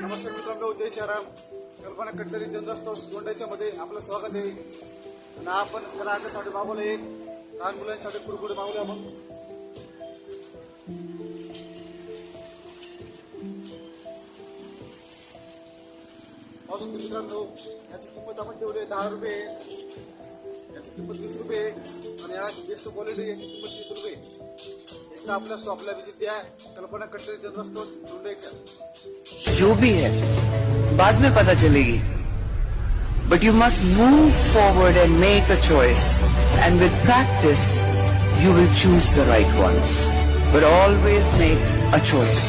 नमस्कार मित्रांनो जय शहराम कल्पना कटकरी जनरल दोंडाच्या मध्ये आपलं स्वागत आहे. आणि आपण ग्राहकासाठी मागवलं एक लहान मुलांसाठी कुरकुरे मागवले आपण. अजून मित्रांनो याची किंमत आपण ठेवली आहे दहा रुपये. याची किंमत वीस रुपये. आणि या बेस्ट क्वालिटी याची किंमत तीस रुपये. जो भी है, बाद में पता चलेगी। But you must move forward and make a choice and with practice you will choose the right ones but always make a choice